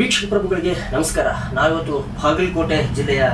ವೀಕ್ಷಕ ಪ್ರಭುಗಳಿಗೆ ನಮಸ್ಕಾರ. ನಾವಿವತ್ತು ಬಾಗಲಕೋಟೆ ಜಿಲ್ಲೆಯ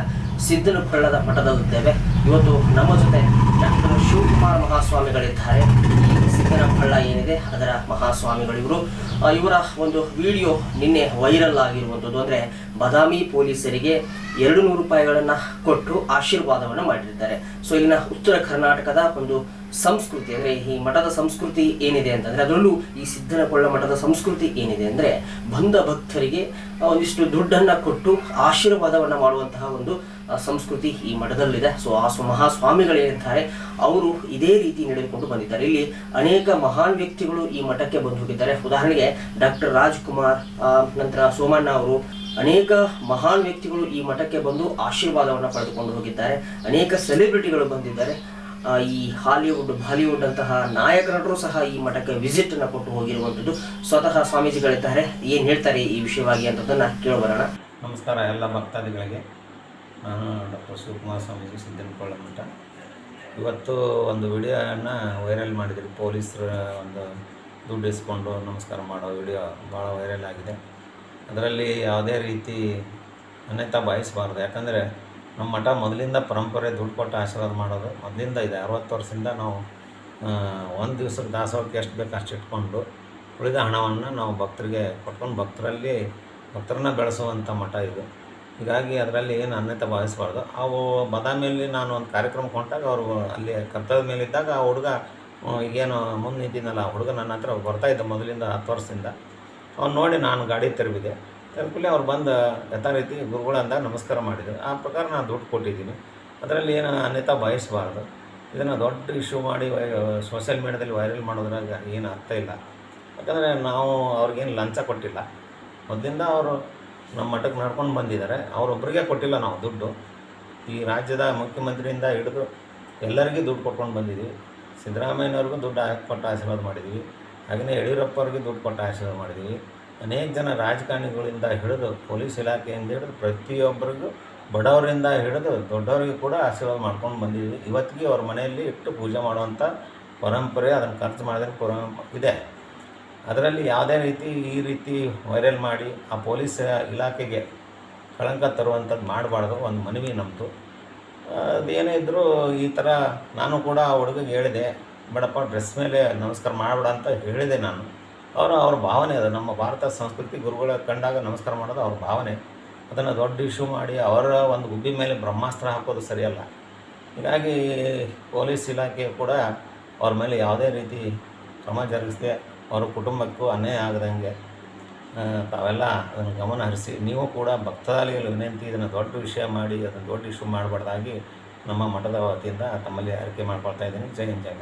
ಸಿದ್ದನಪಳ್ಳದ ಮಠದಲ್ಲಿದ್ದೇವೆ. ಇವತ್ತು ನಮ್ಮ ಜೊತೆ ಡಾಕ್ಟರ್ ಶಿವಕುಮಾರ್ ಮಹಾಸ್ವಾಮಿಗಳಿದ್ದಾರೆ. ಈ ಸಿದ್ದನಪಳ್ಳ ಏನಿದೆ ಅದರ ಮಹಾಸ್ವಾಮಿಗಳಿವರು ಇವರ. ಒಂದು ವಿಡಿಯೋ ನಿನ್ನೆ ವೈರಲ್ ಆಗಿರುವಂಥದ್ದು ಅಂದರೆ ಬದಾಮಿ ಪೊಲೀಸರಿಗೆ ಎರಡು ನೂರು ರೂಪಾಯಿಗಳನ್ನು ಕೊಟ್ಟು ಆಶೀರ್ವಾದವನ್ನು ಮಾಡಿದ್ದಾರೆ. ಸೊ ಇಲ್ಲಿನ ಉತ್ತರ ಕರ್ನಾಟಕದ ಒಂದು ಸಂಸ್ಕೃತಿ ಅಂದರೆ ಈ ಮಠದ ಸಂಸ್ಕೃತಿ ಏನಿದೆ ಅಂತಂದರೆ ಅದರಲ್ಲೂ ಈ ಸಿದ್ದನಕೊಳ್ಳ ಮಠದ ಸಂಸ್ಕೃತಿ ಏನಿದೆ ಅಂದರೆ ಬಂದ ಭಕ್ತರಿಗೆ ಒಂದಿಷ್ಟು ದುಡ್ಡನ್ನು ಕೊಟ್ಟು ಆಶೀರ್ವಾದವನ್ನು ಮಾಡುವಂತಹ ಒಂದು ಸಂಸ್ಕೃತಿ ಈ ಮಠದಲ್ಲಿದೆ. ಸೊ ಆ ಸ್ವ- ಮಹಾಸ್ವಾಮಿಗಳೇನಿದ್ದಾರೆ ಅವರು ಇದೇ ರೀತಿ ನಡೆದುಕೊಂಡು ಬಂದಿದ್ದಾರೆ. ಇಲ್ಲಿ ಅನೇಕ ಮಹಾನ್ ವ್ಯಕ್ತಿಗಳು ಈ ಮಠಕ್ಕೆ ಬಂದು ಹೋಗಿದ್ದಾರೆ ಉದಾಹರಣೆಗೆ ಡಾಕ್ಟರ್ ರಾಜ್ಕುಮಾರ್ ನಂತರ ಸೋಮಣ್ಣ ಅವರು ಅನೇಕ ಮಹಾನ್ ವ್ಯಕ್ತಿಗಳು ಈ ಮಠಕ್ಕೆ ಬಂದು ಆಶೀರ್ವಾದವನ್ನು ಪಡೆದುಕೊಂಡು ಹೋಗಿದ್ದಾರೆ. ಅನೇಕ ಸೆಲೆಬ್ರಿಟಿಗಳು ಬಂದಿದ್ದಾರೆ. ಈ ಹಾಲಿವುಡ್, ಬಾಲಿವುಡ್ ಅಂತಹ ನಾಯಕ ನಟರು ಸಹ ಈ ಮಠಕ್ಕೆ ವಿಸಿಟ್ ಅನ್ನು ಕೊಟ್ಟು ಹೋಗಿರುವಂಥದ್ದು ಸ್ವತಃ ಸ್ವಾಮೀಜಿಗಳಿದ್ದಾರೆ. ಏನು ಹೇಳ್ತಾರೆ ಈ ವಿಷಯವಾಗಿ ಅಂತದನ್ನ ಕೇಳಬರೋಣ ನಮಸ್ಕಾರ ಎಲ್ಲ ಭಕ್ತಾದಿಗಳಿಗೆ. ನಾನು ಡಾಕ್ಟರ್ ಶಿವಕುಮಾರ್ ಸ್ವಾಮೀಜಿ ಸಿದ್ದನಕೊಳ್ಳ ಮಠ. ಇವತ್ತು ಒಂದು ವಿಡಿಯೋನ ವೈರಲ್ ಮಾಡಿದ್ರು. ಪೊಲೀಸರ ಒಂದು ದುಡ್ಡು ಇಸ್ಕೊಂಡು ನಮಸ್ಕಾರ ಮಾಡೋ ವಿಡಿಯೋ ಭಾಳ ವೈರಲ್ ಆಗಿದೆ. ಅದರಲ್ಲಿ ಯಾವುದೇ ರೀತಿ ಅನ್ಯತಾ ಬಾಯಿಸಬಾರ್ದು ಯಾಕಂದರೆ ನಮ್ಮ ಮಠ ಮೊದಲಿಂದ ಪರಂಪರೆ ದುಡ್ಡು ಕೊಟ್ಟು ಆಶೀರ್ವಾದ ಮಾಡೋದು, ಮೊದಲಿಂದ ಇದೆ. ಅರವತ್ತು ವರ್ಷದಿಂದ ನಾವು ಒಂದು ದಿವ್ಸಕ್ಕೆ ದಾಸೋಹಕ್ಕೆ ಎಷ್ಟು ಬೇಕು ಅಷ್ಟು ಇಟ್ಕೊಂಡು ಉಳಿದ ಹಣವನ್ನು ನಾವು ಭಕ್ತರಿಗೆ ಕೊಟ್ಕೊಂಡು ಭಕ್ತರಲ್ಲಿ ಭಕ್ತರನ್ನ ಬೆಳೆಸುವಂಥ ಮಠ ಇದು. ಹೀಗಾಗಿ ಅದರಲ್ಲಿ ಏನು ಅನ್ಯತೆ ಭಾವಿಸಬಾರ್ದು. ಅವು ಬದಾಮಿಯಲ್ಲಿ ನಾನು ಒಂದು ಕಾರ್ಯಕ್ರಮಕ್ಕೆ ಹೊಂಟಾಗ ಅವರು ಅಲ್ಲಿ ಕರ್ತವ್ಯದ ಮೇಲಿದ್ದಾಗ ಆ ಹುಡುಗ ಈಗೇನು ಮುಂದೆ ನಿಂತಿದ್ದಲ್ಲ ಆ ಹುಡುಗ ನನ್ನ ಹತ್ರ ಬರ್ತಾ ಇದ್ದ ಮೊದಲಿಂದ ಹತ್ತು ವರ್ಷದಿಂದ. ಅವ್ನು ನೋಡಿ ನಾನು ಗಾಡಿ ತೆರವಿದೆ ತೆರಕೂಲೆ ಅವ್ರು ಬಂದು ಯಥಾರೀತಿ ರೀತಿ ಅಂದಾಗ ನಮಸ್ಕಾರ ಮಾಡಿದ್ರು. ಆ ಪ್ರಕಾರ ನಾನು ದುಡ್ಡು ಕೊಟ್ಟಿದ್ದೀನಿ. ಅದರಲ್ಲಿ ಏನು ಅನ್ಯತಾ ಬಯಸಬಾರ್ದು ಇದನ್ನು ದೊಡ್ಡ ಇಶ್ಯೂ ಮಾಡಿ ಸೋಷಿಯಲ್ ಮೀಡ್ಯಾದಲ್ಲಿ ವೈರಲ್ ಮಾಡೋದ್ರಾಗ ಏನು ಅರ್ಥ ಇಲ್ಲ. ಯಾಕಂದರೆ ನಾವು ಅವ್ರಿಗೇನು ಲಂಚ ಕೊಟ್ಟಿಲ್ಲ. ಮೊದಲಿಂದ ಅವರು ನಮ್ಮ ಮಠಕ್ಕೆ ನಡ್ಕೊಂಡು ಬಂದಿದ್ದಾರೆ. ಅವರೊಬ್ಬರಿಗೆ ಕೊಟ್ಟಿಲ್ಲ ನಾವು ದುಡ್ಡು. ಈ ರಾಜ್ಯದ ಮುಖ್ಯಮಂತ್ರಿಯಿಂದ ಹಿಡಿದು ಎಲ್ಲರಿಗೂ ದುಡ್ಡು ಕೊಟ್ಕೊಂಡು ಬಂದಿದ್ದೀವಿ. ಸಿದ್ದರಾಮಯ್ಯನವ್ರಿಗೂ ದುಡ್ಡು ಕೊಟ್ಟು ಆಶೀರ್ವಾದ ಮಾಡಿದ್ದೀವಿ. ಹಾಗೆಯೇ ಯಡಿಯೂರಪ್ಪವ್ರಿಗೆ ದುಡ್ಡು ಕೊಟ್ಟು ಆಶೀರ್ವಾದ ಮಾಡಿದ್ದೀವಿ. ಅನೇಕ ಜನ ರಾಜಕಾರಣಿಗಳಿಂದ ಹಿಡಿದು ಪೊಲೀಸ್ ಇಲಾಖೆಯಿಂದ ಹಿಡಿದು ಪ್ರತಿಯೊಬ್ಬರಿಗೂ ಬಡವರಿಂದ ಹಿಡಿದು ದೊಡ್ಡವರಿಗೆ ಕೂಡ ಆಶೀರ್ವಾದ ಮಾಡ್ಕೊಂಡು ಬಂದಿದ್ದೀವಿ. ಇವತ್ತಿಗೆ ಅವ್ರ ಮನೆಯಲ್ಲಿ ಇಟ್ಟು ಪೂಜೆ ಮಾಡುವಂಥ ಪರಂಪರೆ ಅದನ್ನು ಖರ್ಚು ಮಾಡಿದ್ರೆ ಪರಂಪ ಇದೆ. ಅದರಲ್ಲಿ ಯಾವುದೇ ರೀತಿ ಈ ರೀತಿ ವೈರಲ್ ಮಾಡಿ ಆ ಪೊಲೀಸ್ ಇಲಾಖೆಗೆ ಕಳಂಕ ತರುವಂಥದ್ದು ಮಾಡಬಾರ್ದು, ಒಂದು ಮನವಿ ನಮ್ಮದು ಅದೇನೇ ಇದ್ದರೂ ಈ ಥರ ನಾನು ಕೂಡ ಆ ಹುಡುಗಗೆ ಹೇಳಿದೆ, ಬೇಡಪ್ಪ, ಡ್ರೆಸ್ ಮೇಲೆ ನಮಸ್ಕಾರ ಮಾಡಬೇಡ ಅಂತ ಹೇಳಿದೆ ನಾನು. ಅವರ ಅವ್ರ ಭಾವನೆ ಅದು. ನಮ್ಮ ಭಾರತ ಸಂಸ್ಕೃತಿ ಗುರುಗಳ ಕಂಡಾಗ ನಮಸ್ಕಾರ ಮಾಡೋದು ಅವ್ರ ಭಾವನೆ. ಅದನ್ನು ದೊಡ್ಡ ಇಶ್ಯೂ ಮಾಡಿ ಅವರ ಒಂದು ಗುಬ್ಬಿ ಮೇಲೆ ಬ್ರಹ್ಮಾಸ್ತ್ರ ಹಾಕೋದು ಸರಿಯಲ್ಲ. ಹೀಗಾಗಿ ಪೊಲೀಸ್ ಇಲಾಖೆ ಕೂಡ ಅವ್ರ ಮೇಲೆ ಯಾವುದೇ ರೀತಿ ಕ್ರಮ ಜರುಗಿಸದೆ ಅವ್ರ ಕುಟುಂಬಕ್ಕೂ ಅನ್ಯಾಯ ಆಗದಂಗೆ ತಾವೆಲ್ಲ ಅದನ್ನು ಗಮನ ಹರಿಸಿ. ನೀವು ಕೂಡ ಭಕ್ತಾದಿಗಳು ವಿನಂತಿ, ಇದನ್ನು ದೊಡ್ಡ ವಿಷಯ ಮಾಡಿ, ಅದನ್ನು ದೊಡ್ಡ ಇಶ್ಯೂ ಮಾಡಬಾರ್ದಾಗಿ ನಮ್ಮ ಮಠದ ವತಿಯಿಂದ ತಮ್ಮಲ್ಲಿ ಆರೈಕೆ ಮಾಡ್ಕೊಳ್ತಾ ಇದ್ದೀನಿ. ಜೈ ಹಿಂದ್, ಜೈ